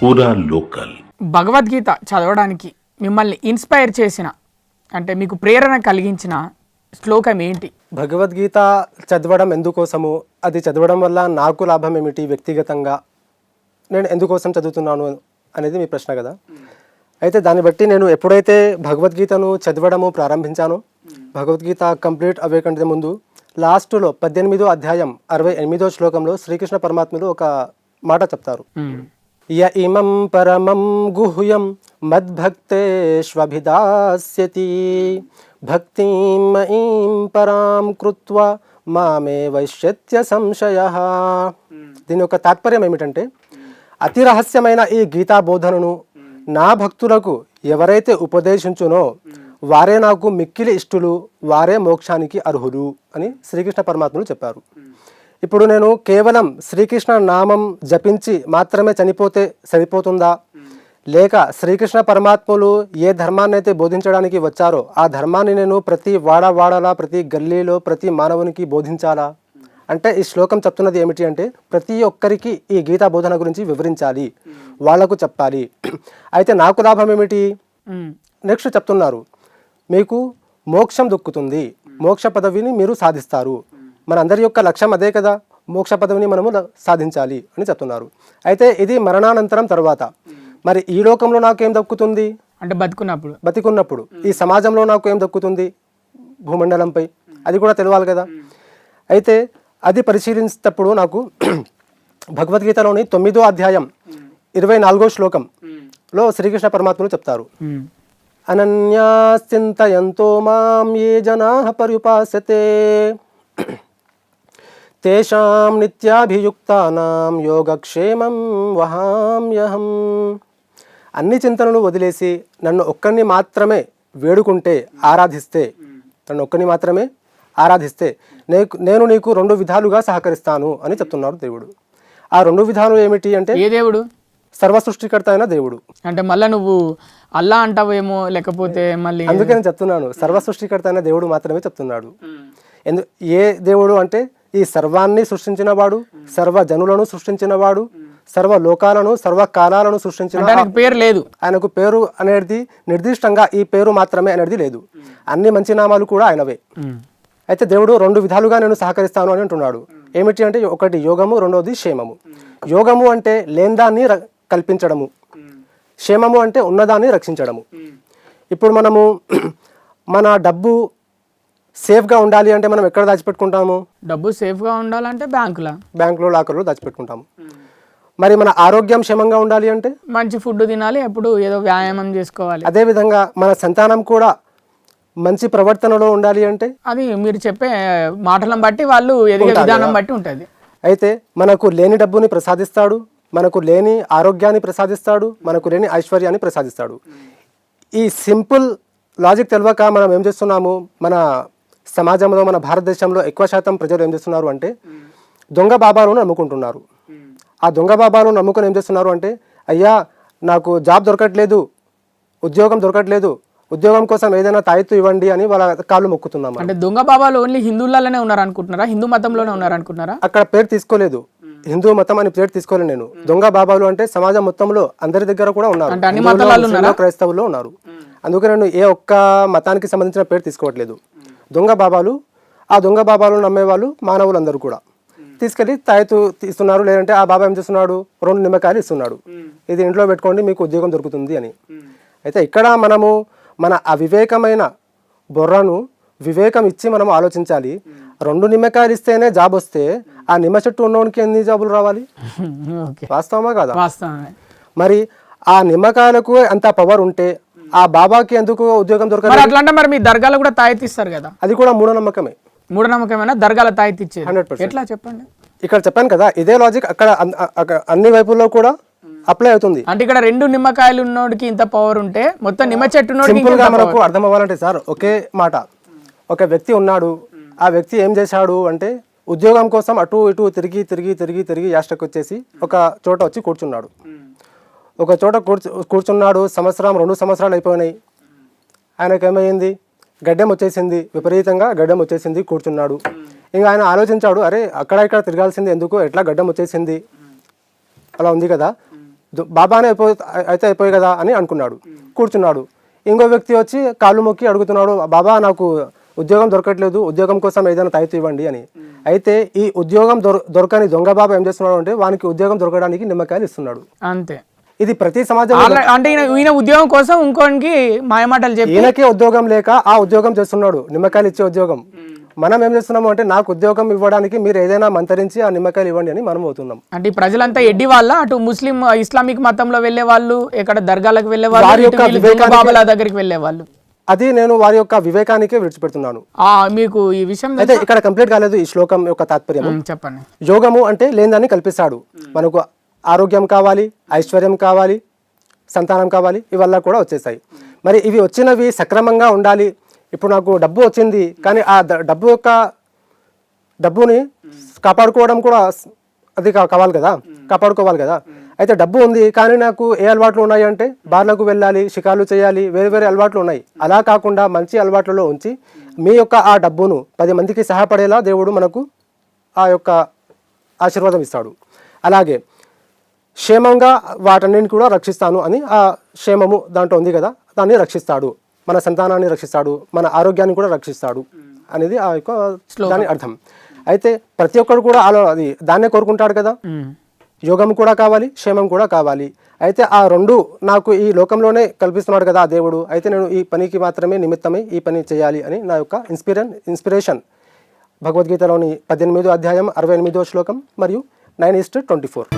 పూరా లోకల్. భగవద్గీత చదవడానికి మిమ్మల్ని ఇన్స్పైర్ చేసిన అంటే మీకు ప్రేరణ కలిగించిన శ్లోకం ఏంటి? భగవద్గీత చదవడం ఎందుకోసము? అది చదవడం వల్ల నాకు లాభం ఏమిటి వ్యక్తిగతంగా? నేను ఎందుకోసం చదువుతున్నాను అనేది మీ ప్రశ్న కదా. అయితే దాన్ని బట్టి నేను ఎప్పుడైతే భగవద్గీతను చదవడము ప్రారంభించానో భగవద్గీత కంప్లీట్ అవ్వే కంటే ముందు లాస్ట్లో పద్దెనిమిదో అధ్యాయం అరవై ఎనిమిదో శ్లోకంలో శ్రీకృష్ణ పరమాత్ములు ఒక మాట చెప్తారు. య ఇమం పరమం గుహ్యం మద్భక్తేష్వభిదాస్యతి. భక్తిం మయీం పరాం కృత్వా మామే వైశ్యత్య సంశయ. దీని యొక్క తాత్పర్యం ఏమిటంటే అతి రహస్యమైన ఈ గీతా బోధనను నా భక్తులకు ఎవరైతే ఉపదేశించునో వారే నాకు మిక్కిలి ఇష్టులు వారే మోక్షానికి అర్హులు అని శ్రీకృష్ణ పరమాత్ములు చెప్పారు. ఇప్పుడు నేను కేవలం శ్రీకృష్ణ నామం జపించి మాత్రమే చనిపోతే సరిపోతుందా? లేక శ్రీకృష్ణ పరమాత్ములు ఏ ధర్మాన్ని అయితే బోధించడానికి వచ్చారో ఆ ధర్మాన్ని నేను ప్రతి వాడ వాడలా ప్రతి గల్లీలో ప్రతి మానవునికి బోధించాలా? అంటే ఈ శ్లోకం చెప్తున్నది ఏమిటి అంటే ప్రతి ఒక్కరికి ఈ గీతా బోధన గురించి వివరించాలి వాళ్ళకు చెప్పాలి. అయితే నాకు లాభం ఏమిటి. నెక్స్ట్ చెప్తున్నారు మీకు మోక్షం దొక్కుతుంది. మోక్ష పదవిని మీరు సాధిస్తారు. మన అందరి యొక్క లక్ష్యం అదే కదా? మోక్ష పదవిని మనము సాధించాలి అని చెప్తున్నారు. అయితే ఇది మరణానంతరం తర్వాత. మరి ఈ లోకంలో నాకు ఏం దక్కుతుంది? అంటే బతుకున్నప్పుడు. బతికున్నప్పుడు. ఈ సమాజంలో నాకు ఏం దక్కుతుంది? భూమండలంపై. అది కూడా తెలియాలి కదా? అయితే అది పరిశీలించేటప్పుడు నాకు భగవద్గీతలోని తొమ్మిదో అధ్యాయం ఇరవై నాలుగో శ్లోకంలో శ్రీకృష్ణ పరమాత్ములు చెప్తారు. అనన్యాశ్చింతయంతో మాం ఏ జనా పర్యుపాసతే తేషాం నిత్యాభియుక్తానాం యోగక్షేమం వహామ్యహం అన్ని చింతనలు వదిలేసి నన్ను ఒక్కరిని మాత్రమే వేడుకుంటే ఆరాధిస్తే నన్ను ఒక్కరిని మాత్రమే ఆరాధిస్తే నేను నేను నీకు రెండు విధాలుగా సహకరిస్తాను అని చెప్తున్నాడు దేవుడు. ఆ రెండు విధాలు ఏమిటి అంటే ఏ దేవుడు? సర్వ సృష్టికర్త అయిన దేవుడు. అంటే మళ్ళీ నువ్వు అల్లా అంటావేమో లేకపోతే మళ్ళీ అందుకే నేను చెప్తున్నాను సర్వ సృష్టికర్త అయిన దేవుడు మాత్రమే చెప్తున్నాడు. ఎందు ఏ దేవుడు అంటే ఈ సర్వాన్ని సృష్టించిన వాడు సర్వ జనులను సృష్టించిన వాడు సర్వ లోకాలను సర్వ కాలాలను సృష్టించిన పేరు లేదు. ఆయనకు పేరు అనేది నిర్దిష్టంగా ఈ పేరు మాత్రమే అనేది లేదు. అన్ని మంచి నామాలు కూడా ఆయనవే. అయితే దేవుడు రెండు విధాలుగా నేను సహకరిస్తాను అని అంటున్నాడు. ఏమిటి అంటే ఒకటి యోగము రెండోది క్షేమము. యోగము అంటే లేందాన్ని ర- కల్పించడము. క్షేమము అంటే ఉన్నదాన్ని రక్షించడము. ఇప్పుడు మనము మన డబ్బు సేఫ్గా ఉండాలి అంటే మనం ఎక్కడ దాచిపెట్టుకుంటాము? డబ్బు సేఫ్గా ఉండాలంటే బ్యాంకులా. బ్యాంకులో లాకర్లో దాచిపెట్టుకుంటాము. మరి మన ఆరోగ్యం క్షేమంగా ఉండాలి అంటే? మంచి ఫుడ్ తినాలి ఎప్పుడు ఏదో వ్యాయామం చేసుకోవాలి. అదేవిధంగా మన సంతానం కూడా మంచి ప్రవర్తనలో ఉండాలి అంటే? అది మీరు చెప్పే మాటలను బట్టి వాళ్ళు ఎదిగే విధానం బట్టి ఉంటుంది. అయితే మనకు లేని డబ్బుని ప్రసాదిస్తాడు మనకు లేని ఆరోగ్యాన్ని ప్రసాదిస్తాడు మనకు లేని ఐశ్వర్యాన్ని ప్రసాదిస్తాడు. ఈ సింపుల్ లాజిక్ తెలియక మనం ఏం చేస్తున్నాము? మన సమాజంలో మన భారతదేశంలో ఎక్కువ శాతం ప్రజలు ఏం చేస్తున్నారు అంటే దొంగ బాబాలను నమ్ముకుంటున్నారు. ఆ దొంగ బాబాలను నమ్ముకొని ఏం చేస్తున్నారు అంటే అయ్యా నాకు జాబ్ దొరకట్లేదు ఉద్యోగం దొరకట్లేదు ఉద్యోగం కోసం ఏదైనా తాయెత్తు ఇవ్వండి అని వాళ్ళ కాళ్ళు మొక్కుతున్నాం. అంటే దొంగ బాబాలు ఓన్లీ హిందువులలోనే ఉన్నారు అనుకుంటున్నారా హిందూ మతంలోనే ఉన్నారు అనుకుంటున్నారా అక్కడ పేరు తీసుకోలేదు. హిందూ మతం అని పేరు తీసుకోలేదు నేను. దొంగ బాబాలు అంటే సమాజం మొత్తంలో అందరి దగ్గర కూడా ఉన్నారు. క్రైస్తవుల్లో ఉన్నారు? అందుకే నేను ఏ ఒక్క మతానికి సంబంధించిన పేరు తీసుకోవట్లేదు. దొంగ బాబాలు ఆ దొంగ బాబాలు నమ్మేవాళ్ళు మానవులందరూ కూడా. తీసుకెళ్ళి తాయెత్తు ఇస్తున్నారు లేదంటే ఆ బాబా ఏం చేస్తున్నాడు? రెండు నిమ్మకాయలు ఇస్తున్నాడు. ఇది ఇంట్లో పెట్టుకోండి మీకు ఉద్యోగం దొరుకుతుంది అని. అయితే ఇక్కడ మనము మన అవివేకమైన బొర్రను వివేకం ఇచ్చి మనం ఆలోచించాలి. రెండు నిమ్మకాయలు ఇస్తేనే జాబ్ వస్తే ఆ నిమ్మ చెట్టు ఉన్నవానికి ఎన్ని జాబులు రావాలి? వాస్తవమా కదా? మరి ఆ నిమ్మకాయలకు అంత పవర్ ఉంటే ఆ బాబాకి ఎందుకు ఉద్యోగం దొరకదు మరి అట్లా అంటే మరి మీ దర్గాలో కూడా తాయెత్తు ఇస్తారు కదా. అది కూడా మూఢనమ్మకమే. మూఢనమ్మకమైన? దర్గాల తాయెత్తు ఇచ్చేది 100%. ఎట్లా చెప్పండి? ఇక్కడ చెప్పాను కదా ఇదే లాజిక్ అక్కడ అన్- అక్కడ అన్ని వైపుల్లో కూడా అప్లై అవుతుంది. అంటే ఇక్కడ రెండు నిమ్మకాయలు ఉన్నోడికి ఇంత పవర్ ఉంటే మొత్తం నిమ్మ చెట్టు ఉన్నోడికి సింపుల్గా మనకు అర్థం అవ్వాలంటే సార్ ఒకే మాట. ఒక వ్యక్తి ఉన్నాడు ఆ వ్యక్తి ఏం చేశాడు అంటే ఉద్యోగం కోసం అటు ఇటు తిరిగి తిరిగి తిరిగి తిరిగి యాస్టకు వచ్చేసి ఒక చోట వచ్చి కూర్చున్నాడు. ఒక చోట కూర్చు కూర్చున్నాడు సంవత్సరం రెండు సంవత్సరాలు అయిపోయినాయి. ఆయనకు ఏమైంది? గడ్డం వచ్చేసింది. విపరీతంగా గడ్డం వచ్చేసింది కూర్చున్నాడు. ఇంకా ఆయన ఆలోచించాడు అరే అక్కడ ఇక్కడ తిరగాల్సింది ఎందుకు? ఎట్లా గడ్డం వచ్చేసింది? అలా ఉంది కదా. బాబానే అయిపోయి అయితే అయిపోయి కదా అని అనుకున్నాడు కూర్చున్నాడు. ఇంకో వ్యక్తి వచ్చి కాళ్ళు మొక్కి అడుగుతున్నాడు బాబా నాకు ఉద్యోగం దొరకట్లేదు ఉద్యోగం కోసం ఏదైనా తయారు ఇవ్వండి అని. అయితే ఈ ఉద్యోగం దొర దొరకని దొంగ బాబా ఏం చేస్తున్నాడు అంటే వానికి ఉద్యోగం దొరకడానికి నిమ్మకాయలు ఇస్తున్నాడు. అంతే. ఇది ప్రతి సమాజం అంటే ఈయన ఉద్యోగం కోసం ఇంకోనికి మాయమాటలు చెప్పి ఈయనకే ఉద్యోగం లేక ఆ ఉద్యోగం చేస్తున్నాడు నిమ్మకాయలు ఇచ్చే ఉద్యోగం. మనం ఏం చేస్తున్నాము అంటే నాకు ఉద్యోగం ఇవ్వడానికి మీరు ఏదైనా మంతరించి ఆ నిమ్మకాయలు ఇవ్వండి అని మనం అవుతున్నాం అంటే ప్రజలంతా ఎడ్డి వాళ్ళ అటు ముస్లిం ఇస్లామిక్ మతంలో వెళ్ళే వాళ్ళు ఇక్కడ దర్గాలకు వెళ్ళే వాళ్ళు బాబాల దగ్గరికి వెళ్ళే వాళ్ళు. అది నేను వారి యొక్క వివేకానికే విడిచిపెడుతున్నాను. ఆ మీకు ఈ విషయం అయితే ఇక్కడ కంప్లీట్ కాలేదు ఈ శ్లోకం యొక్క తాత్పర్యం చెప్పండి. యోగము అంటే లేనిదాన్ని కల్పిస్తాడు. మనకు ఆరోగ్యం కావాలి ఐశ్వర్యం కావాలి సంతానం కావాలి ఇవల్ల కూడా వచ్చేసాయి. మరి ఇవి వచ్చినవి సక్రమంగా ఉండాలి. ఇప్పుడు నాకు డబ్బు వచ్చింది కానీ ఆ డబ్బు యొక్క డబ్బుని కాపాడుకోవడం కూడా అది కా- కావాలి కదా? కాపాడుకోవాలి కదా? అయితే డబ్బు ఉంది కానీ నాకు ఏ అలవాట్లు ఉన్నాయి అంటే బార్లకు వెళ్ళాలి షికార్లు చేయాలి వేరే వేరే అలవాట్లు ఉన్నాయి. అలా కాకుండా మంచి అలవాట్లలో ఉంచి మీ యొక్క ఆ డబ్బును పది మందికి సహాయపడేలా దేవుడు మనకు ఆ యొక్క ఆశీర్వాదం ఇస్తాడు. అలాగే క్షేమంగా వాటన్నిటిని కూడా రక్షిస్తాను అని ఆ క్షేమము దాంట్లో ఉంది కదా దాన్ని రక్షిస్తాడు. మన సంతానాన్ని రక్షిస్తాడు మన ఆరోగ్యాన్ని కూడా రక్షిస్తాడు అనేది ఆ యొక్క దాని అర్థం. అయితే ప్రతి ఒక్కరు కూడా అలా అది దాన్నే కోరుకుంటాడు కదా. యోగం కూడా కావాలి క్షేమం కూడా కావాలి. అయితే ఆ రెండు నాకు ఈ లోకంలోనే కల్పిస్తున్నాడు కదా ఆ దేవుడు. అయితే నేను ఈ పనికి మాత్రమే నిమిత్తమై ఈ పని చేయాలి అని నా యొక్క ఇన్స్పిరన్ ఇన్స్పిరేషన్. భగవద్గీతలోని పద్దెనిమిదో అధ్యాయం అరవై ఎనిమిదో శ్లోకం మరియు నైన్ ఈస్ట్ ట్వంటీ ఫోర్.